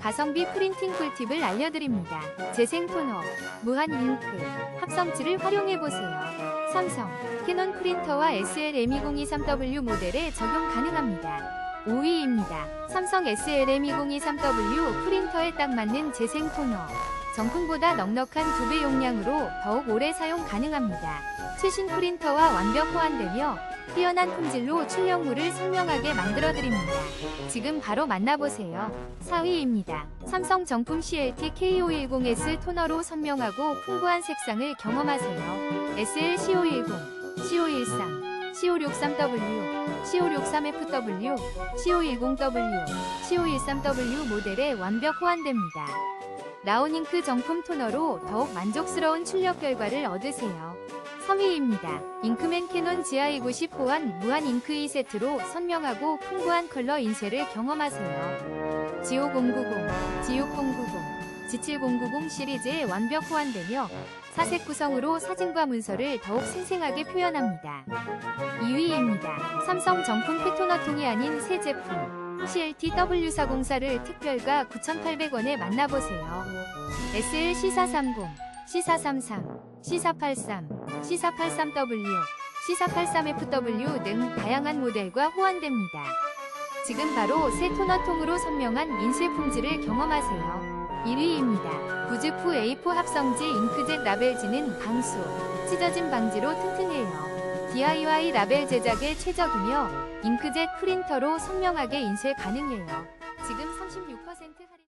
가성비 프린팅 꿀팁을 알려드립니다. 재생 토너, 무한 잉크, 합성지를 활용해보세요. 삼성, 캐논 프린터와 SLM2023W 모델에 적용 가능합니다. 5위입니다. 삼성 SLM2023W 프린터에 딱 맞는 재생 토너. 정품보다 넉넉한 2배 용량으로 더욱 오래 사용 가능합니다. 최신 프린터와 완벽 호환되며 뛰어난 품질로 출력물을 선명하게 만들어드립니다. 지금 바로 만나보세요. 4위입니다. 삼성 정품 CLT K510S 토너로 선명하고 풍부한 색상을 경험하세요. SL C510, C513, C563W, C563FW, C510W, C513W 모델에 완벽 호환됩니다. 라온잉크 정품 토너로 더욱 만족스러운 출력 결과를 얻으세요. 3위입니다. 잉크맨 캐논 GI90 호환 무한 잉크 2세트로 선명하고 풍부한 컬러 인쇄를 경험하세요. G5090, G6090, G7090 시리즈에 완벽 호환되며 사색 구성으로 사진과 문서를 더욱 생생하게 표현합니다. 2위입니다. 삼성 정품 피토너통이 아닌 새 제품 CLT W404를 특별가 9,800원에 만나보세요. SL C430, C433, C483, C483W, C483FW 등 다양한 모델과 호환됩니다. 지금 바로 새 토너통으로 선명한 인쇄 품질을 경험하세요. 1위입니다. 부즈프 A4 합성지 잉크젯 라벨지는 방수, 찢어짐 방지로 튼튼해요. DIY 라벨 제작에 최적이며 잉크젯 프린터로 선명하게 인쇄 가능해요. 지금 36% 할인